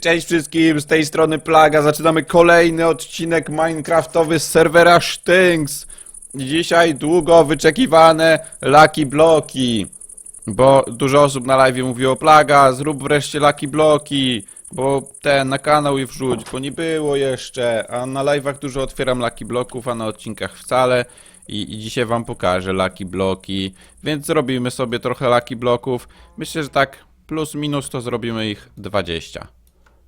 Cześć wszystkim, z tej strony Plaga. Zaczynamy kolejny odcinek Minecraftowy z serwera Sztynks. Dzisiaj długo wyczekiwane Lucky Bloki. Bo dużo osób na live mówiło Plaga, zrób wreszcie Lucky Bloki. Bo ten na kanał je wrzuć, bo nie było jeszcze. A na live'ach dużo otwieram Lucky Bloków, a na odcinkach wcale. I, I dzisiaj wam pokażę Lucky Bloki. Więc zrobimy sobie trochę Lucky Bloków. Myślę, że tak plus minus to zrobimy ich 20.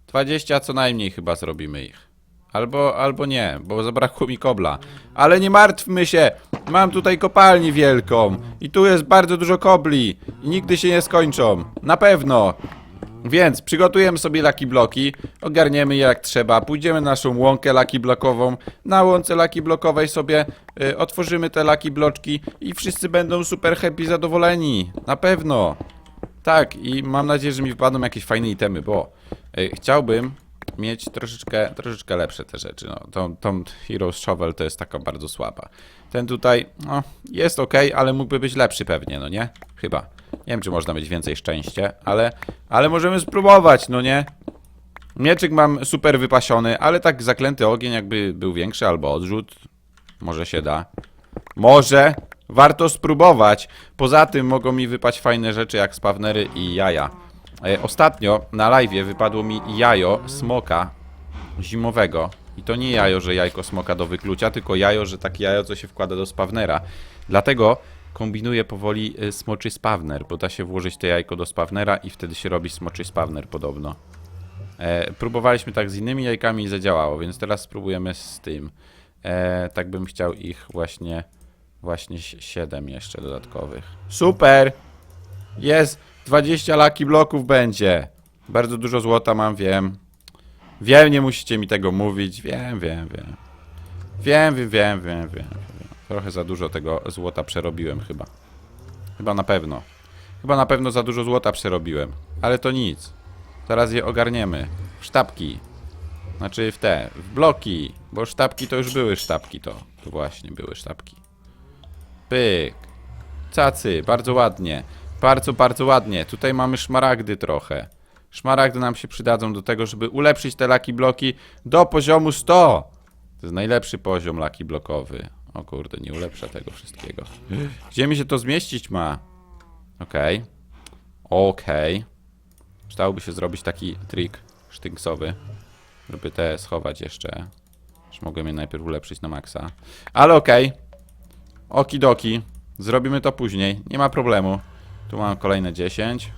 20 co najmniej chyba zrobimy ich. Albo, albo nie, bo zabrakło mi kobla. Ale nie martwmy się, mam tutaj kopalnię wielką i tu jest bardzo dużo kobli i nigdy się nie skończą. Na pewno. Więc przygotujemy sobie laki bloki, ogarniemy je jak trzeba, pójdziemy na naszą łąkę laki blokową, na łące laki blokowej sobie y, otworzymy te laki bloczki i wszyscy będą super happy, zadowoleni. Na pewno. Tak, i mam nadzieję, że mi wpadną jakieś fajne itemy, bo y, chciałbym mieć troszeczkę, troszeczkę lepsze te rzeczy. No, tą, tą Heroes Shovel to jest taka bardzo słaba. Ten tutaj, no, jest ok, ale mógłby być lepszy pewnie, no nie? Chyba. Nie wiem, czy można mieć więcej szczęścia, ale, ale możemy spróbować, no nie? Mieczyk mam super wypasiony, ale tak zaklęty ogień jakby był większy albo odrzut. Może się da. Może. Warto spróbować. Poza tym mogą mi wypaść fajne rzeczy jak spawnery i jaja. E, ostatnio na live wypadło mi jajo smoka zimowego. I to nie jajo, że jajko smoka do wyklucia, tylko jajo, że takie jajo, co się wkłada do spawnera. Dlatego kombinuję powoli y, smoczy spawner, bo da się włożyć to jajko do spawnera i wtedy się robi smoczy spawner podobno. E, próbowaliśmy tak z innymi jajkami i zadziałało, więc teraz spróbujemy z tym. E, tak bym chciał ich właśnie, właśnie 7 jeszcze dodatkowych. Super! Jest! 20 laki bloków będzie. Bardzo dużo złota mam, wiem. Wiem, nie musicie mi tego mówić. Wiem, wiem, wiem. Wiem, wiem, wiem, wiem, wiem. Trochę za dużo tego złota przerobiłem chyba. Chyba na pewno. Chyba na pewno za dużo złota przerobiłem. Ale to nic. Zaraz je ogarniemy. Sztabki. Znaczy w te, w bloki. Bo sztabki to już były sztabki to. To właśnie były sztabki. Pyk. Cacy, bardzo ładnie. Bardzo, bardzo ładnie. Tutaj mamy szmaragdy trochę. Szmaragdy nam się przydadzą do tego, żeby ulepszyć te laki bloki do poziomu 100. To jest najlepszy poziom laki blokowy. O kurde, nie ulepsza tego wszystkiego. Gdzie mi się to zmieścić ma? Okej. Okej. Przydałoby się zrobić taki trik sztynksowy, żeby te schować jeszcze. Już mogłem je najpierw ulepszyć na maksa. Ale okej. Okidoki. Zrobimy to później. Nie ma problemu. Tu mam kolejne 10.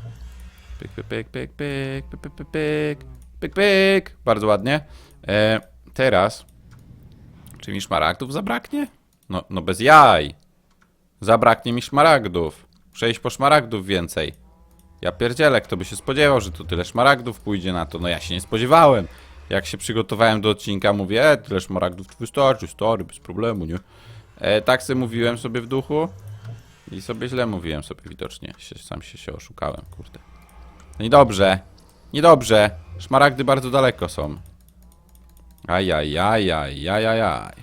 Pyk, pyk, pyk, pyk, pyk, pyk, pyk, pyk, pyk. Bardzo ładnie. E, teraz. Czy mi szmaragdów zabraknie? No, no bez jaj. Zabraknie mi szmaragdów. Przejść po szmaragdów więcej. Ja pierdzielę, kto by się spodziewał, że tu tyle szmaragdów pójdzie na to. No ja się nie spodziewałem. Jak się przygotowałem do odcinka, mówię, e, tyle szmaragdów tu wystarczy, stary, bez problemu, nie? E, tak sobie mówiłem sobie w duchu. I sobie źle mówiłem sobie widocznie. Się, sam się, się oszukałem, kurde. No niedobrze. Niedobrze. Szmaragdy bardzo daleko są. Ajajajajajajaj.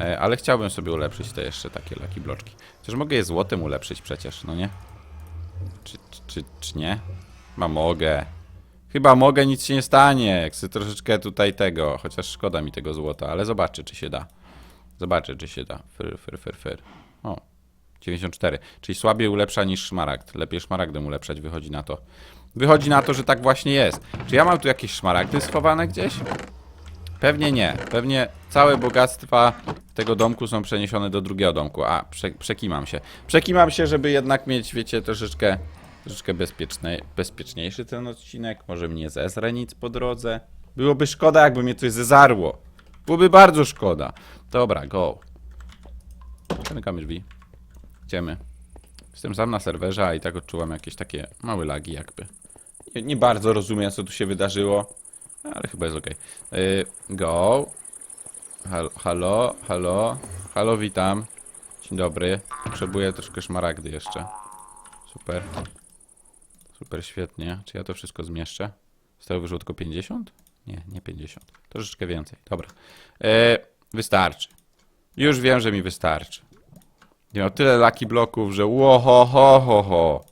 E, ale chciałbym sobie ulepszyć te jeszcze takie laki bloczki. Chociaż mogę je złotem ulepszyć przecież, no nie? Czy, czy, czy, czy nie? Chyba mogę. Chyba mogę, nic się nie stanie. Chcę troszeczkę tutaj tego, chociaż szkoda mi tego złota, ale zobaczę, czy się da. Zobaczę, czy się da. Fyr, fyr, fyr, fyr. O, 94. Czyli słabiej ulepsza niż szmaragd. Lepiej szmaragdem ulepszać, wychodzi na to. Wychodzi na to, że tak właśnie jest. Czy ja mam tu jakieś szmaragdy schowane gdzieś? Pewnie nie. Pewnie całe bogactwa tego domku są przeniesione do drugiego domku. A, prze, przekimam się. Przekimam się, żeby jednak mieć, wiecie, troszeczkę, troszeczkę bezpieczny, bezpieczniejszy ten odcinek. Może mnie zezre nic po drodze. Byłoby szkoda, jakby mnie coś zezarło. Byłoby bardzo szkoda. Dobra, go. Zamykamy drzwi. Idziemy. Jestem sam na serwerze, a i tak odczuwam jakieś takie małe lagi jakby. Nie, nie bardzo rozumiem, co tu się wydarzyło, ale chyba jest ok. go. Halo, halo, halo, halo, witam. Dzień dobry. Potrzebuję troszkę szmaragdy jeszcze. Super. Super, świetnie. Czy ja to wszystko zmieszczę? Z tego wyszło tylko 50? Nie, nie 50. Troszeczkę więcej. Dobra. E, wystarczy. Już wiem, że mi wystarczy. Miał tyle laki bloków, że ło ho ho ho ho.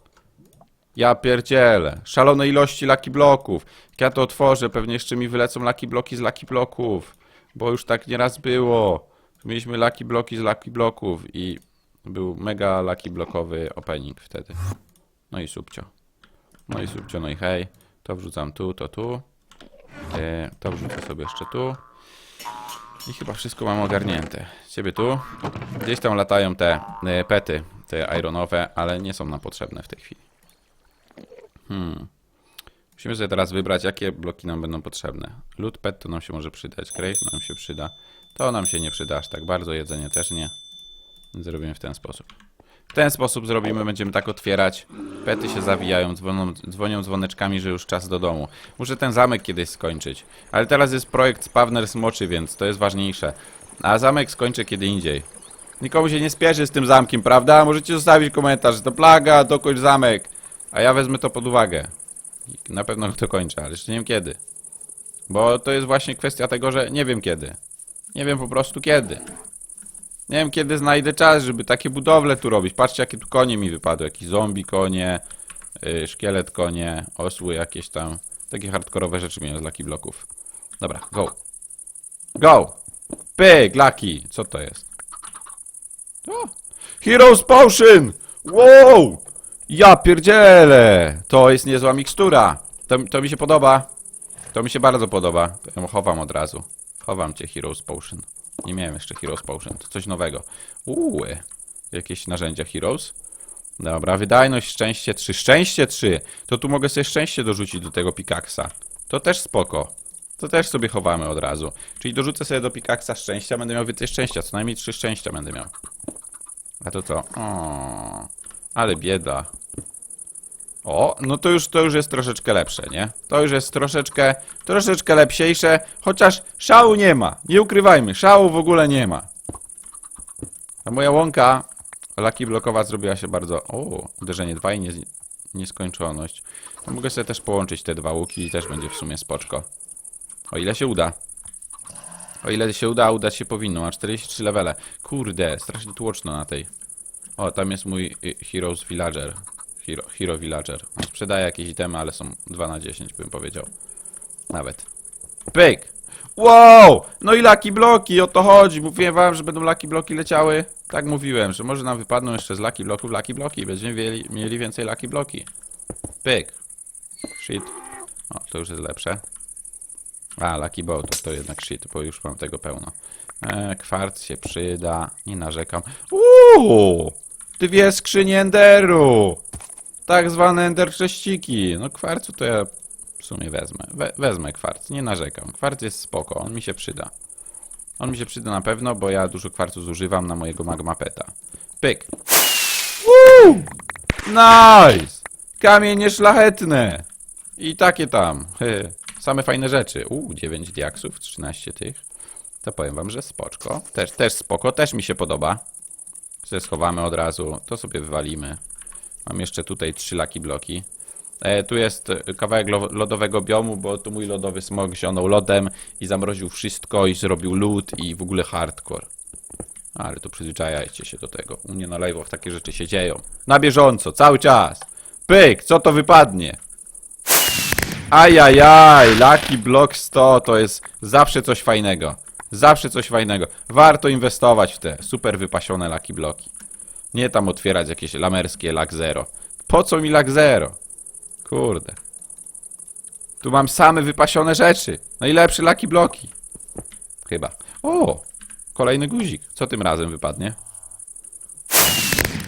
Ja pierdzielę. Szalone ilości laki bloków. Jak ja to otworzę, pewnie jeszcze mi wylecą laki bloki z laki bloków. Bo już tak nieraz było. Mieliśmy laki bloki z laki bloków i był mega laki blokowy opening wtedy. No i subcio. No i subcio, no i hej. To wrzucam tu, to tu. E, to wrzucę sobie jeszcze tu. I chyba wszystko mam ogarnięte. Ciebie tu. Gdzieś tam latają te e, pety, te ironowe, ale nie są nam potrzebne w tej chwili. Hmm. Musimy sobie teraz wybrać, jakie bloki nam będą potrzebne. Loot pet to nam się może przydać. Crave nam się przyda. To nam się nie przyda aż tak bardzo. Jedzenie też nie. Zrobimy w ten sposób. W ten sposób zrobimy, będziemy tak otwierać. Pety się zawijają, dzwonią, dzwoneczkami, że już czas do domu. Muszę ten zamek kiedyś skończyć. Ale teraz jest projekt Spawner Smoczy, więc to jest ważniejsze. A zamek skończę kiedy indziej. Nikomu się nie spieszy z tym zamkiem, prawda? Możecie zostawić komentarz, to plaga, dokończ zamek. A ja wezmę to pod uwagę. Na pewno to kończę, ale jeszcze nie wiem kiedy. Bo to jest właśnie kwestia tego, że nie wiem kiedy. Nie wiem po prostu kiedy. Nie wiem kiedy znajdę czas, żeby takie budowle tu robić. Patrzcie jakie tu konie mi wypadły. Jakiś zombie konie, yy, szkielet konie, osły jakieś tam. Takie hardkorowe rzeczy miałem z Lucky Bloków. Dobra, go. Go! Pyk, Lucky! Co to jest? O! Heroes Potion! Wow! Ja pierdzielę! To jest niezła mikstura. To, to mi się podoba. To mi się bardzo podoba. Chowam od razu. Chowam cię, Heroes Potion. Nie miałem jeszcze Heroes Potion. To coś nowego. Uuu, jakieś narzędzia Heroes. Dobra, wydajność, szczęście 3. Szczęście 3! To tu mogę sobie szczęście dorzucić do tego pikaksa. To też spoko. To też sobie chowamy od razu. Czyli dorzucę sobie do pikaksa szczęścia, będę miał więcej szczęścia. Co najmniej 3 szczęścia będę miał. A to co? O, ale bieda. O, no to już, to już jest troszeczkę lepsze, nie? To już jest troszeczkę, troszeczkę lepsiejsze, chociaż szału nie ma. Nie ukrywajmy, szału w ogóle nie ma. A moja łąka laki blokowa zrobiła się bardzo... O, uderzenie 2 i nie, nieskończoność. To mogę sobie też połączyć te dwa łuki i też będzie w sumie spoczko. O ile się uda. O ile się uda, udać się powinno. Ma 43 levele. Kurde, strasznie tłoczno na tej. O, tam jest mój y, Heroes Villager. Hero, Hero Villager. On sprzedaje jakieś itemy, ale są 2 na 10, bym powiedział. Nawet. Pyk! Wow! No i laki bloki, o to chodzi. Mówiłem wam, że będą laki bloki leciały. Tak mówiłem, że może nam wypadną jeszcze z laki bloków laki bloki będziemy mieli, mieli więcej laki bloki. Pyk. Shit. O, to już jest lepsze. A, Lucky Bow, to, to jednak shit, bo już mam tego pełno. E, kwarc się przyda, nie narzekam. Uuu! Dwie skrzynie Enderu! Tak zwane Ender cześciki. No kwarcu to ja w sumie wezmę. We, wezmę kwarc, nie narzekam. Kwarc jest spoko, on mi się przyda. On mi się przyda na pewno, bo ja dużo kwarcu zużywam na mojego magmapeta. Pyk. Woo! Nice! Kamienie szlachetne! I takie tam. Same fajne rzeczy. Uuu, 9 diaksów, 13 tych. To powiem wam, że spoczko. Też, też spoko, też mi się podoba. Sobie schowamy od razu. To sobie wywalimy. Mam jeszcze tutaj 3 laki bloki. E, tu jest kawałek lo lodowego biomu, bo tu mój lodowy smog zionął lodem i zamroził wszystko i zrobił lód i w ogóle hardcore. Ale to przyzwyczajajcie się do tego. U mnie na live'ach takie rzeczy się dzieją. Na bieżąco, cały czas. Pyk, co to wypadnie? Ajajaj, Lucky Block 100 to jest zawsze coś fajnego. Zawsze coś fajnego. Warto inwestować w te super wypasione Lucky Bloki. Nie tam otwierać jakieś lamerskie Luck Zero. Po co mi Luck Zero? Kurde. Tu mam same wypasione rzeczy. Najlepsze Lucky Bloki. Chyba. O! Kolejny guzik. Co tym razem wypadnie?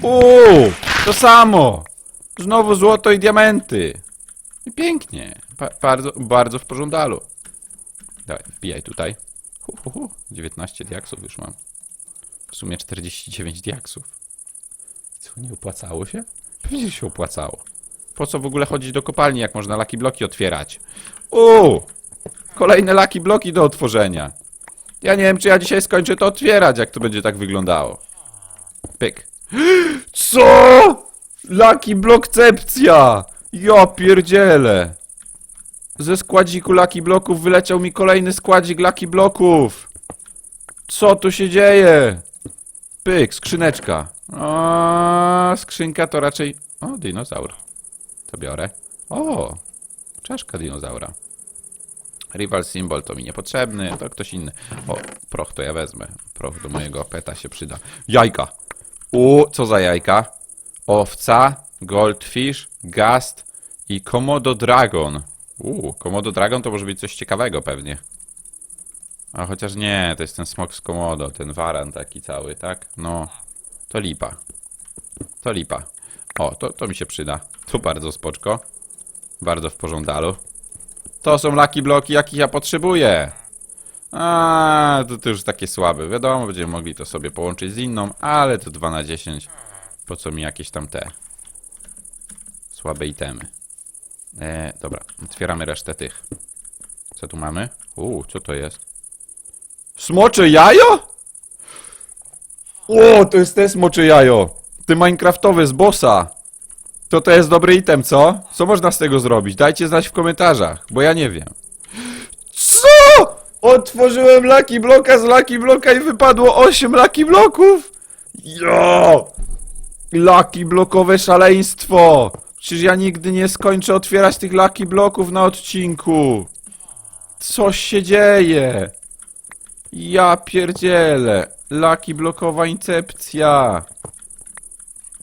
Uuu! To samo! Znowu złoto i diamenty. Pięknie. Pa bardzo, bardzo w pożądalu. Dawaj, wbijaj tutaj. Hu, hu, hu. 19 diaksów już mam. W sumie 49 diaksów. Nie opłacało się? Pewnie się opłacało. Po co w ogóle chodzić do kopalni, jak można laki bloki otwierać? Uuu! Kolejne laki bloki do otworzenia. Ja nie wiem, czy ja dzisiaj skończę to otwierać, jak to będzie tak wyglądało. Pyk. Co? Laki blokcepcja! Ja pierdzielę! Ze składziku Lucky Bloków wyleciał mi kolejny składzik Lucky Bloków! Co tu się dzieje? Pyk, skrzyneczka. O, skrzynka to raczej... O, dinozaur. To biorę. O! Czaszka dinozaura. Rival Symbol to mi niepotrzebny, to ktoś inny. O, proch to ja wezmę. Proch do mojego peta się przyda. Jajka! U, co za jajka? Owca, Goldfish, Gast i Komodo Dragon. U, Komodo Dragon to może być coś ciekawego pewnie. A chociaż nie, to jest ten smok z Komodo, ten waran taki cały, tak? No, to lipa. To lipa. O, to, to mi się przyda. To bardzo spoczko. Bardzo w pożądalu. To są laki bloki, jakich ja potrzebuję. A, to, to już takie słabe. Wiadomo, będziemy mogli to sobie połączyć z inną, ale to 2 na 10. Po co mi jakieś tam te słabe itemy. E, dobra, otwieramy resztę tych. Co tu mamy? Uuu, co to jest? Smocze jajo? O, to jest te smocze jajo. Ty Minecraftowe z bossa. To to jest dobry item, co? Co można z tego zrobić? Dajcie znać w komentarzach, bo ja nie wiem. Co? Otworzyłem Lucky Bloka z Lucky Bloka i wypadło 8 Lucky Bloków? Jo! Lucky Blokowe szaleństwo! Przecież ja nigdy nie skończę otwierać tych Lucky Bloków na odcinku. Coś się dzieje? Ja pierdzielę. Lucky Blokowa incepcja.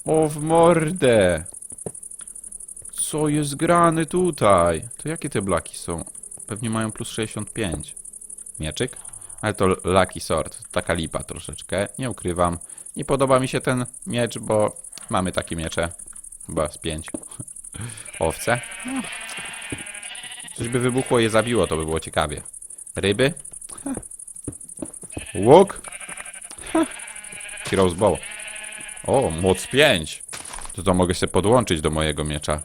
O w mordę. Co jest grane tutaj? To jakie te blaki są? Pewnie mają plus 65. Mieczyk? Ale to Lucky Sword. Taka lipa troszeczkę. Nie ukrywam. Nie podoba mi się ten miecz, bo mamy takie miecze. Chyba z 5. Owce? No. Coś by wybuchło je zabiło, to by było ciekawie. Ryby? Ha. Łuk? Heroes Bow. O, moc 5. To to mogę się podłączyć do mojego miecza.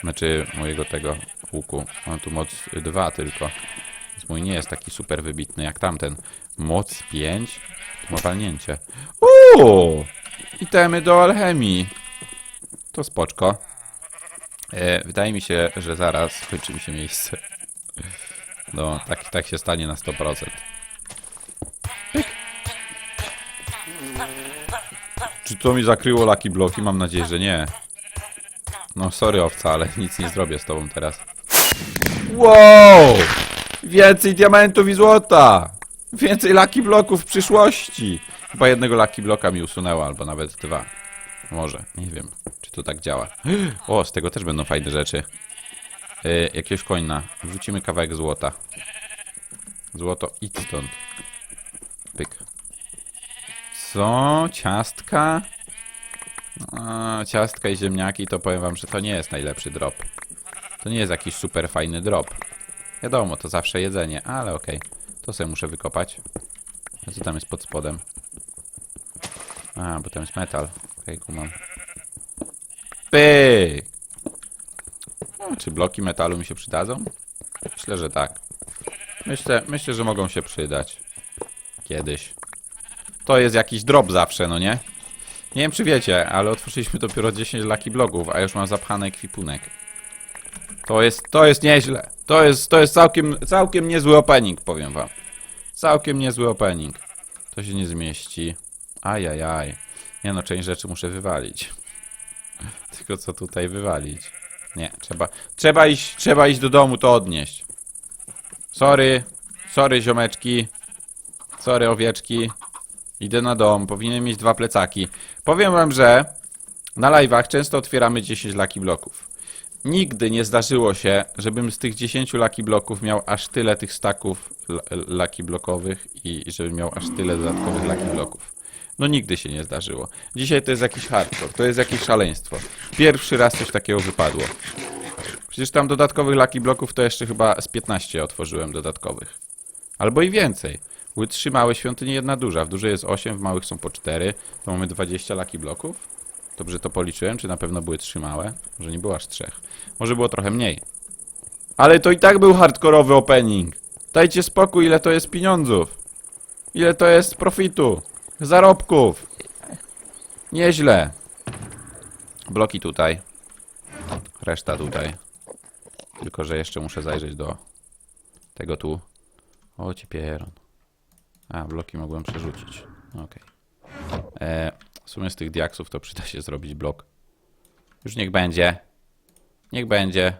Znaczy, mojego tego łuku. Mam tu moc 2 tylko. Więc mój nie jest taki super wybitny jak tamten. Moc 5? To ma walnięcie. Uuu! Itemy do alchemii. To spoczko. E, wydaje mi się, że zaraz skończy mi się miejsce. No, tak, tak się stanie na 100%. To mi zakryło laki bloki? Mam nadzieję, że nie. No sorry owca, ale nic nie zrobię z tobą teraz. Wow! Więcej diamentów i złota! Więcej laki bloków w przyszłości! Chyba jednego laki bloka mi usunęło, albo nawet dwa. Może, nie wiem, czy to tak działa. O, z tego też będą fajne rzeczy. Yy, jakiegoś koina. Wrzucimy kawałek złota. Złoto, idź stąd. Pyk. Co? Ciastka? A, ciastka i ziemniaki to powiem wam, że to nie jest najlepszy drop. To nie jest jakiś super fajny drop. Wiadomo, to zawsze jedzenie, ale okej. To sobie muszę wykopać. A co tam jest pod spodem? A, bo tam jest metal. Okej, kumam. Pyk! No, czy bloki metalu mi się przydadzą? Myślę, że tak. Myślę, myślę, że mogą się przydać. Kiedyś. To jest jakiś drop zawsze, no nie? Nie wiem czy wiecie, ale otworzyliśmy dopiero 10 laki bloków, a już mam zapchany ekwipunek. To jest, to jest nieźle. To jest, to jest całkiem, całkiem niezły opening, powiem wam. Całkiem niezły opening. To się nie zmieści. Ajajaj. Nie no, część rzeczy muszę wywalić. Tylko co tutaj wywalić? Nie, trzeba, trzeba iść, trzeba iść do domu to odnieść. Sorry, sorry ziomeczki. Sorry owieczki. Idę na dom, powinienem mieć dwa plecaki. Powiem wam, że na live'ach często otwieramy 10 laki bloków. Nigdy nie zdarzyło się, żebym z tych 10 laki bloków miał aż tyle tych staków laki blokowych i żebym miał aż tyle dodatkowych laki bloków. No nigdy się nie zdarzyło. Dzisiaj to jest jakiś hardcore, to jest jakieś szaleństwo. Pierwszy raz coś takiego wypadło. Przecież tam dodatkowych laki bloków to jeszcze chyba z 15 otworzyłem dodatkowych. Albo i więcej. Trzy małe świątynie, jedna duża. W dużej jest 8, w małych są po 4. To mamy 20 laki bloków. Dobrze to policzyłem, czy na pewno były trzy małe? Może nie było aż trzech. Może było trochę mniej. Ale to i tak był hardkorowy opening. Dajcie spokój, ile to jest pieniądzów. Ile to jest profitu. Zarobków. Nieźle. Bloki tutaj. Reszta tutaj. Tylko, że jeszcze muszę zajrzeć do tego tu. O, ci pieron. A, bloki mogłem przerzucić. Okej. E, W sumie z tych diaksów to przyda się zrobić blok. Już niech będzie. Niech będzie.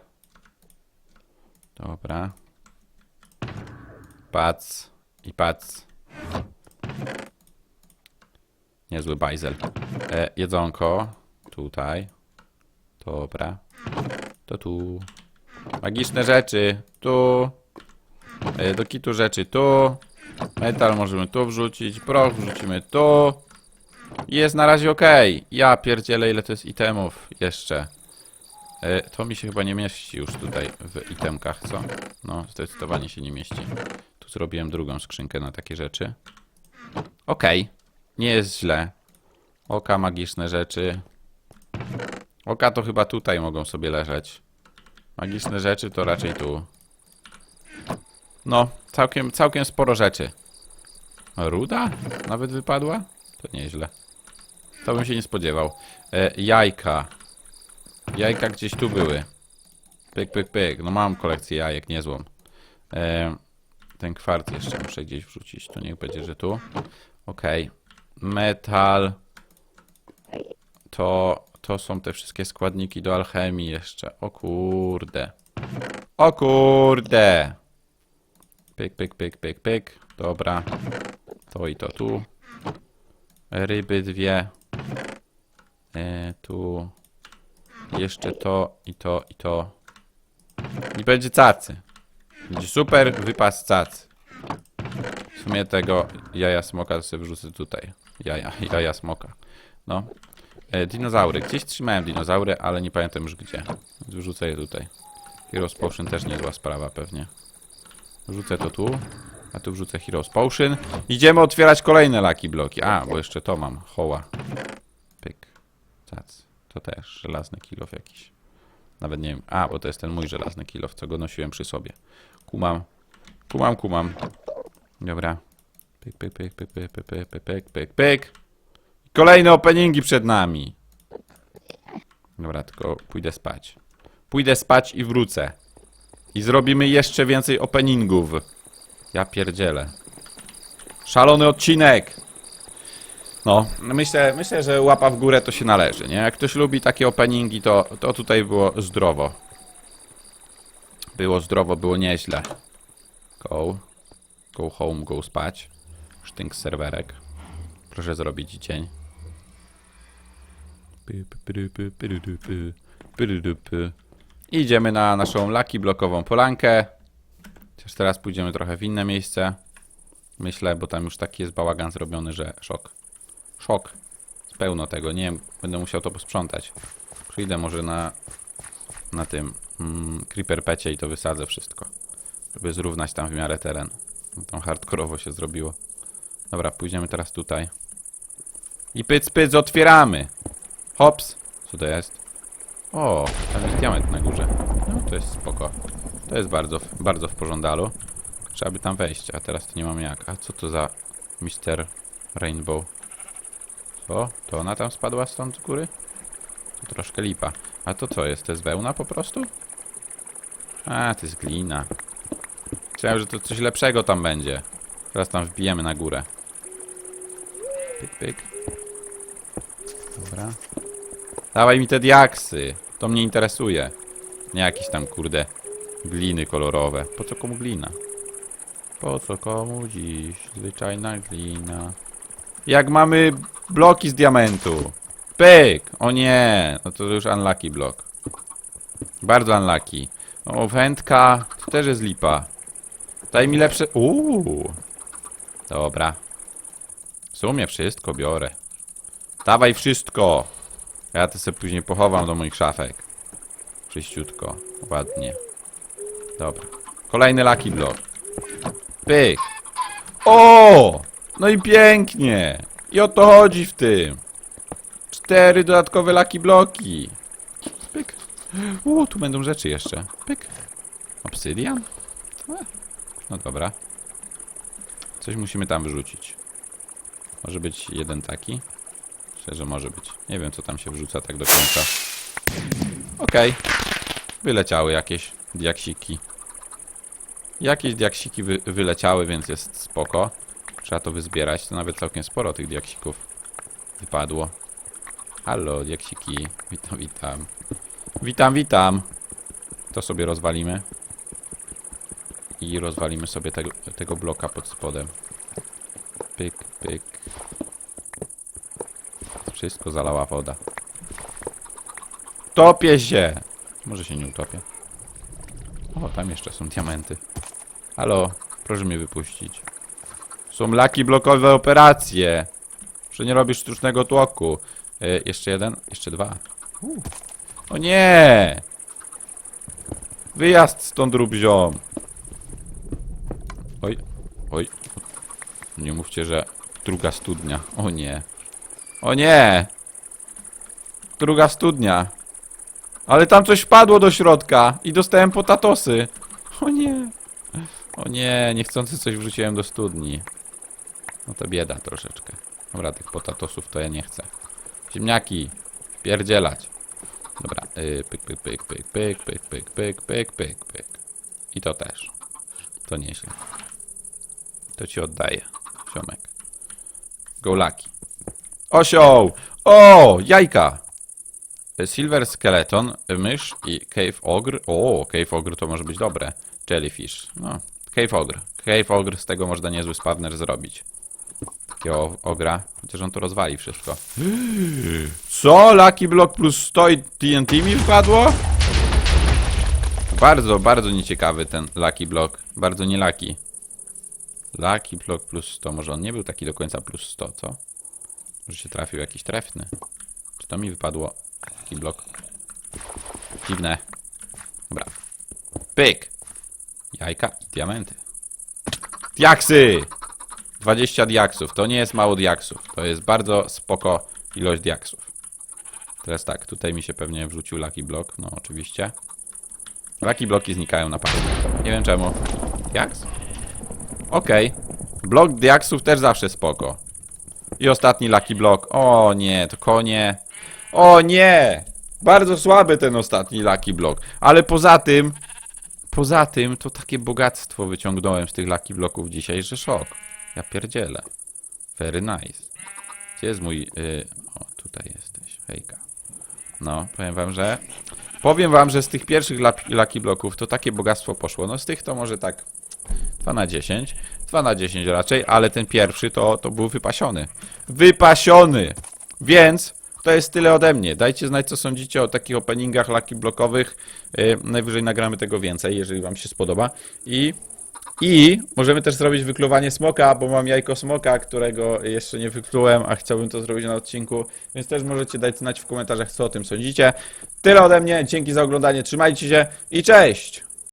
Dobra. Pac i pac. Niezły bajzel. E, jedzonko. Tutaj. Dobra. To tu. Magiczne rzeczy. Tu. E, do kitu rzeczy tu. Metal możemy tu wrzucić. Proch wrzucimy tu. Jest na razie ok. Ja pierdzielę ile to jest itemów jeszcze. E, to mi się chyba nie mieści już tutaj w itemkach, co? No, zdecydowanie się nie mieści. Tu zrobiłem drugą skrzynkę na takie rzeczy. Okej. Nie jest źle. Oka, magiczne rzeczy. Oka to chyba tutaj mogą sobie leżeć. Magiczne rzeczy to raczej tu. No, całkiem, całkiem sporo rzeczy. Ruda? Nawet wypadła? To nieźle. To bym się nie spodziewał. E, jajka. Jajka gdzieś tu były. Pyk, pyk, pyk. No mam kolekcję jajek, niezłą. E, ten kwart jeszcze muszę gdzieś wrzucić. To niech będzie, że tu. Okej. Metal. To, to są te wszystkie składniki do alchemii jeszcze. O kurde. O kurde. Pyk, pyk, pyk, pyk, pyk. Dobra. To i to tu. Ryby dwie. E, tu. Jeszcze to i to i to. I będzie cacy. Będzie super wypas cacy. W sumie tego jaja smoka sobie wrzucę tutaj. Jaja, jaja smoka. No. E, dinozaury. Gdzieś trzymałem dinozaury, ale nie pamiętam już gdzie. Wrzucę je tutaj. Heroes Potion też niezła sprawa pewnie. Wrzucę to tu. A tu wrzucę Heroes Potion. Idziemy otwierać kolejne laki bloki. A, bo jeszcze to mam. Hoła. Pyk. Cac. To też żelazny kilof jakiś. Nawet nie wiem. A, bo to jest ten mój żelazny kilof, co go nosiłem przy sobie. Kumam. Kumam, kumam. Dobra. Pyk, pyk, pyk, pyk, pyk, pyk, pyk, pyk, pyk, pyk, pyk. Kolejne openingi przed nami. Dobra, tylko pójdę spać. Pójdę spać i wrócę. I zrobimy jeszcze więcej openingów. Ja pierdzielę. Szalony odcinek. No, myślę, myślę, że łapa w górę to się należy, nie? Jak ktoś lubi takie openingi, to, to tutaj było zdrowo. Było zdrowo, było nieźle. Go. Go home, go spać. Sztynk z serwerek. Proszę zrobić dzień. Py. Idziemy na naszą laki blokową polankę. Chociaż teraz pójdziemy trochę w inne miejsce. Myślę, bo tam już taki jest bałagan zrobiony, że szok. Szok. Z pełno tego. Nie wiem, będę musiał to posprzątać. Przyjdę może na, na tym mm, creeper pecie i to wysadzę wszystko. Żeby zrównać tam w miarę teren. Tam hardkorowo się zrobiło. Dobra, pójdziemy teraz tutaj. I pyc, pyc, otwieramy! Hops! Co to jest? O, tam jest diament na górze. No, to jest spoko. To jest bardzo, bardzo w porządalu. Trzeba by tam wejść, a teraz to nie mam jak. A co to za Mr. Rainbow? Co? To ona tam spadła stąd z góry? To troszkę lipa. A to co jest? To jest wełna po prostu? A, to jest glina. Chciałem, że to coś lepszego tam będzie. Teraz tam wbijemy na górę. Pyk, pyk. Dobra. Dawaj mi te diaksy. To mnie interesuje. Nie jakieś tam, kurde, gliny kolorowe. Po co komu glina? Po co komu dziś zwyczajna glina? Jak mamy bloki z diamentu. Pyk! O nie! No to już unlucky blok. Bardzo unlucky. O, wędka. To też jest lipa. Daj mi lepsze... Uuu. Dobra. W sumie wszystko biorę. Dawaj wszystko. Ja to sobie później pochowam do moich szafek. Czyściutko. Ładnie. Dobra. Kolejny lucky block. Pyk. O! No i pięknie. I o to chodzi w tym. Cztery dodatkowe lucky bloki. Pyk. U, tu będą rzeczy jeszcze. Pyk. Obsydian? E, No dobra. Coś musimy tam wrzucić. Może być jeden taki. Myślę, że może być. Nie wiem, co tam się wrzuca tak do końca. Okej. Wyleciały jakieś diaksiki. Jakieś diaksiki wy wyleciały, więc jest spoko. Trzeba to wyzbierać. To nawet całkiem sporo tych diaksików wypadło. Halo, diaksiki. Witam, witam. Witam, witam. To sobie rozwalimy. I rozwalimy sobie tego, tego bloka pod spodem. Pyk, pyk. Wszystko zalała woda. Topię się! Może się nie utopię. O, tam jeszcze są diamenty. Halo, proszę mnie wypuścić. Są laki blokowe operacje. Że nie robisz sztucznego tłoku. E, jeszcze jeden, jeszcze dwa. O nie! Wyjazd stąd rubziom. Oj, oj. Nie mówcie, że druga studnia. O nie. O nie! Druga studnia. Ale tam coś wpadło do środka i dostałem potatosy. O nie. O nie, niechcący coś wrzuciłem do studni. No to bieda troszeczkę. Dobra, tych potatosów to ja nie chcę. Ziemniaki, pierdzielać. Dobra, y, pyk, pyk, pyk, pyk, pyk, pyk, pyk, pyk, pyk, pyk, pyk. I to też. To nieźle. To ci oddaję, ziomek. Gołlaki. Osioł! O, jajka! Silver Skeleton, mysz i Cave Ogre. O, Cave Ogre to może być dobre. Jellyfish. No, Cave Ogre. Cave Ogre z tego można niezły spadner zrobić. Takiego ogra. Chociaż on to rozwali wszystko. Co? Lucky Block plus 100 i TNT mi wpadło? Bardzo, bardzo nieciekawy ten Lucky Block. Bardzo nie Lucky. Lucky Block plus 100. Może on nie był taki do końca plus 100, co? Może się trafił jakiś trefny. Czy to mi wypadło? Lucky Block. Dziwne. Dobra. Pyk. Jajka i diamenty. Diaksy! 20 diaksów. To nie jest mało diaksów. To jest bardzo spoko ilość diaksów. Teraz tak, tutaj mi się pewnie wrzucił Lucky Block. No oczywiście. Lucky Bloki znikają na papier. Nie wiem czemu. Diaks? Okej. Blok diaksów też zawsze spoko. I ostatni Lucky Block. O nie, to konie. O nie! Bardzo słaby ten ostatni Lucky Block. Ale poza tym... Poza tym to takie bogactwo wyciągnąłem z tych Lucky Blocków dzisiaj, że szok. Ja pierdzielę. Very nice. Gdzie jest mój... y, O, tutaj jesteś. Hejka. No, powiem wam, że... Powiem wam, że z tych pierwszych Lucky Blocków to takie bogactwo poszło. No z tych to może tak 2 na 10. 2 na 10 raczej, ale ten pierwszy to, to był wypasiony. Wypasiony! Więc to jest tyle ode mnie. Dajcie znać, co sądzicie o takich openingach Lucky Blockowych. Yy, najwyżej nagramy tego więcej, jeżeli wam się spodoba. I i możemy też zrobić wykluwanie smoka, bo mam jajko smoka, którego jeszcze nie wyklułem, a chciałbym to zrobić na odcinku, więc też możecie dać znać w komentarzach, co o tym sądzicie. Tyle ode mnie, dzięki za oglądanie, trzymajcie się i cześć!